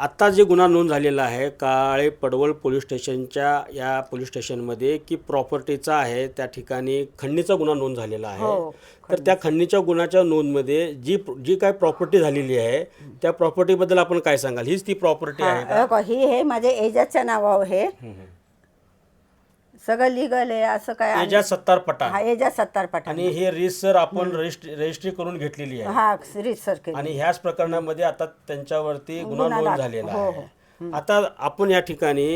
आत्ता जे गुन्हा नोंद झालेला आहे काळे पडवळ पोलीस स्टेशनच्या या पोलीस स्टेशनमध्ये की प्रॉपर्टीचा आहे त्या ठिकाणी खंडणीचा गुन्हा नोंद झालेला आहे. हो, तर त्या खंडणीच्या गुन्ह्याच्या नोंदमध्ये जी जी काय प्रॉपर्टी झालेली आहे त्या प्रॉपर्टीबद्दल आपण काय सांगाल? हीच ती प्रॉपर्टी आहे हा, ही हे माझे एजाच्या नावावर हे. सगळं लिगल आहे असं काय आणि- एजाज सत्तार पठाण. हा एजा सत्तार पठाण. आणि हे रीतसर आपण रजिस्ट्री रजिस्ट्री करून घेतलेली आहे. हा रीत सर केली. आणि ह्याच प्रकरणामध्ये आता त्यांच्यावरती गुन्हा गुन्हा नोंद झालेला हो, आहे. आता आपण या ठिकाणी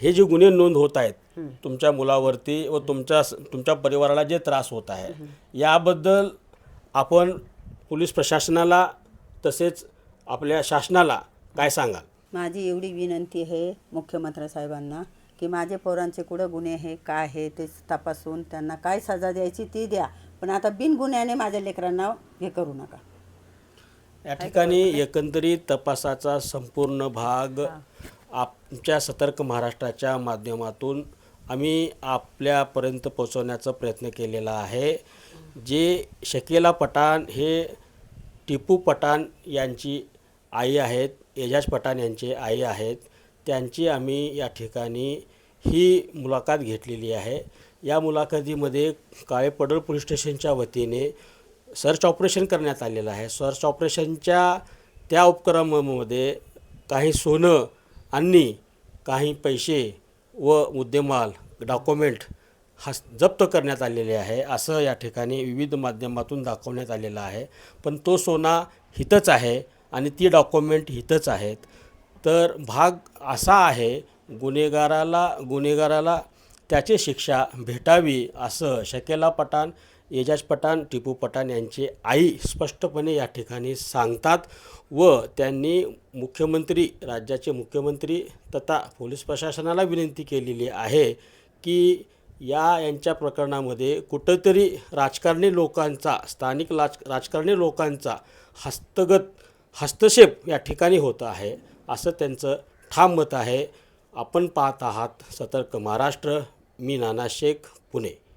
हे जे गुन्हे नोंद होत आहेत तुमच्या मुलावरती व तुमच्या तुमच्या परिवाराला जे त्रास होत आहे याबद्दल आपण पोलीस प्रशासनाला तसेच आपल्या शासनाला काय सांगाल? माझी एवढी विनंती आहे मुख्यमंत्री साहेबांना. की माझे पोरांचे कुठं गुन्हे आहे काय आहे ते तपासून त्यांना काय सजा द्यायची ती द्या. पण आता बिनगुन्ह्याने माझ्या लेकरांना हे करू नका. या ठिकाणी एकंदरीत तपासाचा संपूर्ण भाग आमच्या सतर्क महाराष्ट्राच्या माध्यमातून आम्ही आपल्यापर्यंत पोहोचवण्याचा प्रयत्न केलेला आहे. जे शकेला पठाण हे टिपू पठाण यांची आई आहेत एजाज पठाण यांचे आई आहेत. त्यांची आम्ही या ठिकाणी ही मुलाखत घेतलेली आहे. या मुलाखतीमध्ये काळे पडळ पोलीस स्टेशनच्या वतीने सर्च ऑपरेशन करण्यात आलेलं आहे. सर्च ऑपरेशनच्या त्या उपक्रमामध्ये काही सोनं आणि काही पैसे व मुद्देमाल डॉक्युमेंट हस् जप्त करण्यात आलेले आहे. असं या ठिकाणी विविध माध्यमातून दाखवण्यात आलेलं आहे. पण तो सोना हितच आहे आणि ती डॉक्युमेंट हितच आहेत. तर भाग असा आहे गुन्हेगाराला गुन्हेगाराला त्याची शिक्षा भेटावी असं शकेला पठाण एजाज पठाण टिपू पठाण यांची आई स्पष्टपणे या ठिकाणी सांगतात व त्यांनी मुख्यमंत्री राज्याचे मुख्यमंत्री तथा पोलीस प्रशासनाला विनंती केलेली आहे की या यांच्या प्रकरणामध्ये कुठंतरी राजकारणी लोकांचा स्थानिक राज राजकारणी लोकांचा हस्तगत हस्तक्षेप या ठिकाणी होत आहे. असं त्यांचं ठाम मत आहे. आपण पाहत आहात सतर्क महाराष्ट्र. मी नाना शेख पुणे.